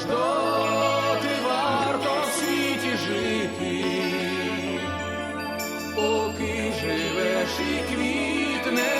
лиш доти варто в світі жити, поки живеш і квітне